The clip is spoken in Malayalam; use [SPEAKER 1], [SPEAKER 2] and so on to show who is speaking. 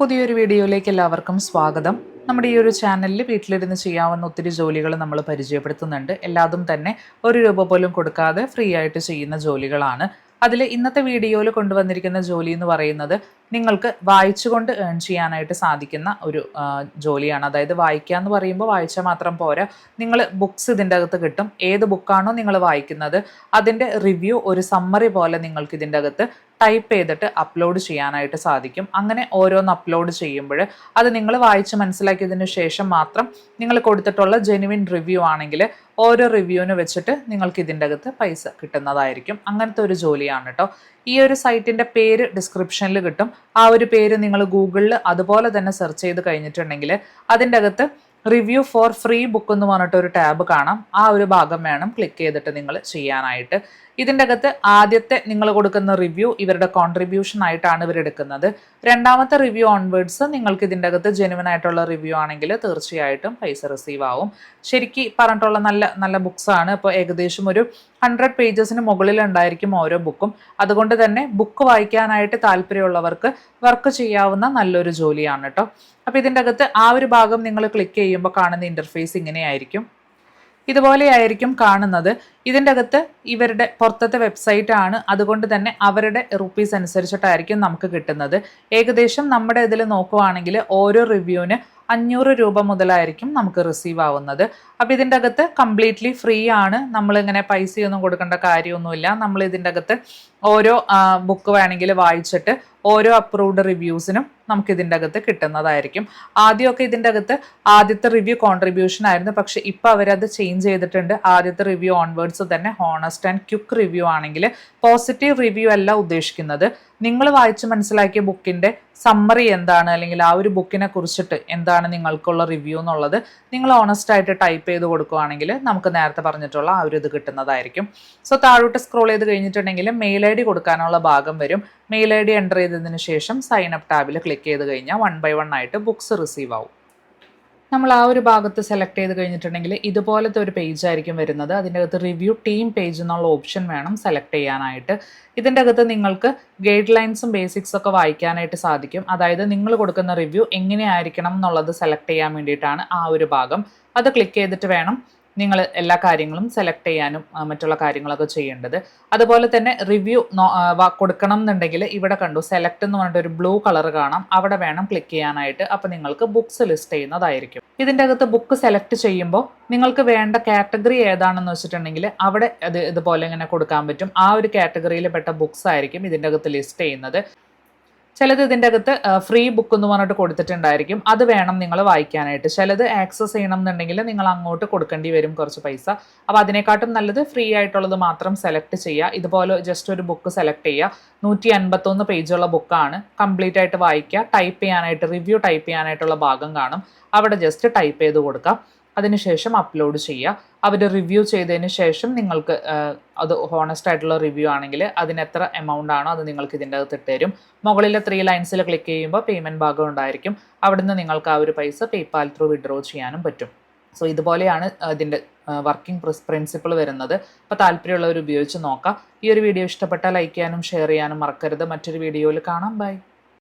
[SPEAKER 1] പുതിയൊരു വീഡിയോയിലേക്ക് എല്ലാവർക്കും സ്വാഗതം. നമ്മുടെ ഈ ഒരു ചാനലിൽ വീട്ടിലിരുന്ന് ചെയ്യാവുന്ന ഒത്തിരി ജോലികൾ നമ്മൾ പരിചയപ്പെടുത്തുന്നുണ്ട്. എല്ലാതും തന്നെ ഒരു രൂപ പോലും കൊടുക്കാതെ ഫ്രീ ആയിട്ട് ചെയ്യുന്ന ജോലികളാണ്. അതിൽ ഇന്നത്തെ വീഡിയോയിൽ കൊണ്ടുവന്നിരിക്കുന്ന ജോലി എന്ന് പറയുന്നത് നിങ്ങൾക്ക് വായിച്ചുകൊണ്ട് ഏൺ ചെയ്യാനായിട്ട് സാധിക്കുന്ന ഒരു ജോലിയാണ്. അതായത് വായിക്കുക എന്ന് പറയുമ്പോൾ വായിച്ചാൽ മാത്രം പോരാ. നിങ്ങൾ ബുക്സ് ഇതിന്റെ അകത്ത് കിട്ടും. ഏത് ബുക്കാണോ നിങ്ങൾ വായിക്കുന്നത്. അതിന്റെ റിവ്യൂ ഒരു സമ്മറി പോലെ നിങ്ങൾക്ക് ഇതിന്റെ അകത്ത് ടൈപ്പ് ചെയ്തിട്ട് അപ്ലോഡ് ചെയ്യാനായിട്ട് സാധിക്കും. അങ്ങനെ ഓരോന്ന് അപ്ലോഡ് ചെയ്യുമ്പോൾ അത് നിങ്ങൾ വായിച്ച് മനസ്സിലാക്കിയതിന് ശേഷം മാത്രം നിങ്ങൾ കൊടുത്തിട്ടുള്ള ജെനുവിൻ റിവ്യൂ ആണെങ്കിൽ ഓരോ റിവ്യൂവിന് വെച്ചിട്ട് നിങ്ങൾക്ക് ഇതിന്റെ അകത്ത് പൈസ കിട്ടുന്നതായിരിക്കും. അങ്ങനത്തെ ഒരു ജോലിയാണ് കേട്ടോ ഈ ഒരു സൈറ്റിന്റെ പേര് ഡിസ്ക്രിപ്ഷനിൽ കിട്ടും. ആ ഒരു പേര് നിങ്ങൾ ഗൂഗിളിൽ അതുപോലെ തന്നെ സെർച്ച് ചെയ്ത് കഴിഞ്ഞിട്ടുണ്ടെങ്കിൽ അതിന്റെ അകത്ത് റിവ്യൂ ഫോർ ഫ്രീ ബുക്ക് എന്ന് പറഞ്ഞിട്ട് ഒരു ടാബ് കാണാം. ആ ഒരു ഭാഗം വേണം ക്ലിക്ക് ചെയ്തിട്ട് നിങ്ങൾ ചെയ്യാനായിട്ട്. ഇതിന്റെ അകത്ത് ആദ്യത്തെ നിങ്ങൾ കൊടുക്കുന്ന റിവ്യൂ ഇവരുടെ കോൺട്രിബ്യൂഷൻ ആയിട്ടാണ് ഇവർ എടുക്കുന്നത്. രണ്ടാമത്തെ റിവ്യൂ ഓൺവേർഡ്സ് നിങ്ങൾക്ക് ഇതിന്റെ അകത്ത് ജെനുവൻ ആയിട്ടുള്ള റിവ്യൂ ആണെങ്കിൽ തീർച്ചയായിട്ടും പൈസ റിസീവ് ആവും. ശരിക്കും പറഞ്ഞിട്ടുള്ള നല്ല നല്ല ബുക്സ് ആണ്. ഇപ്പോൾ ഏകദേശം ഒരു ഹൺഡ്രഡ് പേജസിന് മുകളിൽ ഉണ്ടായിരിക്കും ഓരോ ബുക്കും. അതുകൊണ്ട് തന്നെ ബുക്ക് വായിക്കാനായിട്ട് താല്പര്യമുള്ളവർക്ക് വർക്ക് ചെയ്യാവുന്ന നല്ലൊരു ജോലിയാണ് കേട്ടോ. അപ്പോൾ ഇതിന്റെ അകത്ത് ആ ഒരു ഭാഗം നിങ്ങൾ ക്ലിക്ക് ചെയ്യുമ്പോൾ കാണുന്ന ഇന്റർഫേസ് ഇങ്ങനെയായിരിക്കും. ഇതുപോലെയായിരിക്കും കാണുന്നത്. ഇതിന്റെ അകത്ത് ഇവരുടെ പുറത്തത്തെ വെബ്സൈറ്റ് ആണ്. അതുകൊണ്ട് തന്നെ അവരുടെ റുപ്പീസ് അനുസരിച്ചിട്ടായിരിക്കും നമുക്ക് കിട്ടുന്നത്. ഏകദേശം നമ്മുടെ ഇതിൽ നോക്കുവാണെങ്കിൽ ഓരോ റിവ്യൂവിന് അഞ്ഞൂറ് രൂപ മുതലായിരിക്കും നമുക്ക് റിസീവ് ആവുന്നത്. അപ്പോൾ ഇതിന്റെ അകത്ത് കംപ്ലീറ്റ്ലി ഫ്രീ ആണ്. നമ്മളിങ്ങനെ പൈസയൊന്നും കൊടുക്കേണ്ട കാര്യമൊന്നുമില്ല. നമ്മൾ ഇതിന്റെ അകത്ത് ഓരോ ബുക്ക് വേണമെങ്കിൽ വായിച്ചിട്ട് ഓരോ അപ്രൂവ്ഡ് റിവ്യൂസിനും നമുക്ക് ഇതിന്റെ അകത്ത് കിട്ടുന്നതായിരിക്കും. ആദ്യമൊക്കെ ഇതിന്റെ അകത്ത് ആദ്യത്തെ റിവ്യൂ കോൺട്രിബ്യൂഷൻ ആയിരുന്നു. പക്ഷേ ഇപ്പോൾ അവരത് ചേഞ്ച് ചെയ്തിട്ടുണ്ട്. ആദ്യത്തെ റിവ്യൂ ഓൺവേർഡ്സ് തന്നെ ഹോണസ്റ്റ് ആൻഡ് ക്യുക്ക് റിവ്യൂ ആണെങ്കിൽ പോസിറ്റീവ് റിവ്യൂ അല്ല ഉദ്ദേശിക്കുന്നത്. നിങ്ങൾ വായിച്ച് മനസ്സിലാക്കിയ ബുക്കിന്റെ സമ്മറി എന്താണ്? അല്ലെങ്കിൽ ആ ഒരു ബുക്കിനെ കുറിച്ചിട്ട് എന്താണ് നിങ്ങൾക്കുള്ള റിവ്യൂ എന്നുള്ളത് നിങ്ങൾ ഓണസ്റ്റ് ആയിട്ട് ടൈപ്പ് ചെയ്ത് കൊടുക്കുകയാണെങ്കിൽ നമുക്ക് നേരത്തെ പറഞ്ഞിട്ടുള്ള ആ ഒരു ഇത് കിട്ടുന്നതായിരിക്കും. സോ താഴോട്ട് സ്ക്രോൾ ചെയ്ത് കഴിഞ്ഞിട്ടുണ്ടെങ്കിൽ മെയിൽ ഐ ഡി കൊടുക്കാനുള്ള ഭാഗം വരും. മെയിൽ ഐ ഡി എന്റർ ചെയ്തതിന് ശേഷം സൈൻ അപ്പ് ടാബിൽ ക്ലിക്ക് ചെയ്ത് കഴിഞ്ഞാൽ വൺ ബൈ വൺ ആയിട്ട് ബുക്സ് റിസീവ് ആവും. നമ്മൾ ആ ഒരു ഭാഗത്ത് സെലക്ട് ചെയ്ത് കഴിഞ്ഞിട്ടുണ്ടെങ്കിൽ ഇതുപോലത്തെ ഒരു പേജ് ആയിരിക്കും വരുന്നത്. അതിന്റെ അകത്ത് റിവ്യൂ ടീം പേജ് എന്നുള്ള ഓപ്ഷൻ വേണം സെലക്ട് ചെയ്യാനായിട്ട്. ഇതിന്റെ അകത്ത് നിങ്ങൾക്ക് ഗൈഡ് ലൈൻസും ബേസിക്സ് ഒക്കെ വായിക്കാനായിട്ട് സാധിക്കും. അതായത് നിങ്ങൾ കൊടുക്കുന്ന റിവ്യൂ എങ്ങനെയായിരിക്കണം എന്നുള്ളത് സെലക്ട് ചെയ്യാൻ വേണ്ടിയിട്ടാണ് ആ ഒരു ഭാഗം. അത് ക്ലിക്ക് ചെയ്തിട്ട് വേണം നിങ്ങൾ എല്ലാ കാര്യങ്ങളും സെലക്ട് ചെയ്യാനും മറ്റുള്ള കാര്യങ്ങളൊക്കെ ചെയ്യേണ്ടത്. അതുപോലെ തന്നെ റിവ്യൂ കൊടുക്കണം എന്നുണ്ടെങ്കിൽ ഇവിടെ കണ്ടു സെലക്ട് എന്ന് പറഞ്ഞിട്ട് ഒരു ബ്ലൂ കളർ കാണാം. അവിടെ വേണം ക്ലിക്ക് ചെയ്യാനായിട്ട്. അപ്പോൾ നിങ്ങൾക്ക് ബുക്ക്സ് ലിസ്റ്റ് ചെയ്യുന്നതായിരിക്കും. ഇതിന്റെ അകത്ത് ബുക്ക് സെലക്ട് ചെയ്യുമ്പോൾ നിങ്ങൾക്ക് വേണ്ട കാറ്റഗറി ഏതാണെന്ന് വെച്ചിട്ടുണ്ടെങ്കിൽ അവിടെ അത് ഇതുപോലെ ഇങ്ങനെ കൊടുക്കാൻ പറ്റും. ആ ഒരു കാറ്റഗറിയിൽ പെട്ട ബുക്സ് ആയിരിക്കും ഇതിന്റെ അകത്ത് ലിസ്റ്റ് ചെയ്യുന്നത്. ചിലത് ഇതിന്റെ അകത്ത് ഫ്രീ ബുക്ക് എന്ന് പറഞ്ഞിട്ട് കൊടുത്തിട്ടുണ്ടായിരിക്കും. അത് വേണം നിങ്ങൾ വായിക്കാനായിട്ട്. ചിലത് ആക്സസ് ചെയ്യണം എന്നുണ്ടെങ്കിൽ നിങ്ങൾ അങ്ങോട്ട് കൊടുക്കേണ്ടി വരും കുറച്ച് പൈസ. അപ്പോൾ അതിനെക്കാട്ടും നല്ലത് ഫ്രീ ആയിട്ടുള്ളത് മാത്രം സെലക്ട് ചെയ്യുക. ഇതുപോലെ ജസ്റ്റ് ഒരു ബുക്ക് സെലക്ട് ചെയ്യുക. നൂറ്റി അൻപത്തൊന്ന് പേജുള്ള ബുക്കാണ് കംപ്ലീറ്റ് ആയിട്ട് വായിക്കുക. ടൈപ്പ് ചെയ്യാനായിട്ട് റിവ്യൂ ടൈപ്പ് ചെയ്യാനായിട്ടുള്ള ഭാഗം കാണും. അവിടെ ജസ്റ്റ് ടൈപ്പ് ചെയ്ത് കൊടുക്കാം. അതിനുശേഷം അപ്ലോഡ് ചെയ്യുക. അവർ റിവ്യൂ ചെയ്തതിന് ശേഷം നിങ്ങൾക്ക് അത് ഹോണസ്റ്റ് ആയിട്ടുള്ള റിവ്യൂ ആണെങ്കിൽ അതിന് എത്ര എമൗണ്ട് ആണോ അത് നിങ്ങൾക്ക് ഇതിന്റെ അകത്ത് ഇട്ടുതരും മുകളിലെ ത്രീ ലൈൻസിൽ ക്ലിക്ക് ചെയ്യുമ്പോൾ പേയ്മെന്റ് ഭാഗം ഉണ്ടായിരിക്കും. അവിടുന്ന് നിങ്ങൾക്ക് ആ ഒരു പൈസ പേപ്പാൽ ത്രൂ വിഡ്രോ ചെയ്യാനും പറ്റും. സോ ഇതുപോലെയാണ് ഇതിന്റെ വർക്കിംഗ് പ്രിൻസിപ്പിൾ വരുന്നത്. അപ്പോൾ താല്പര്യമുള്ളവർ ഉപയോഗിച്ച് നോക്കാം. ഈ ഒരു വീഡിയോ ഇഷ്ടപ്പെട്ടാൽ ലൈക്ക് ചെയ്യാനും ഷെയർ ചെയ്യാനും മറക്കരുത്. മറ്റൊരു വീഡിയോയിൽ കാണാം. ബൈ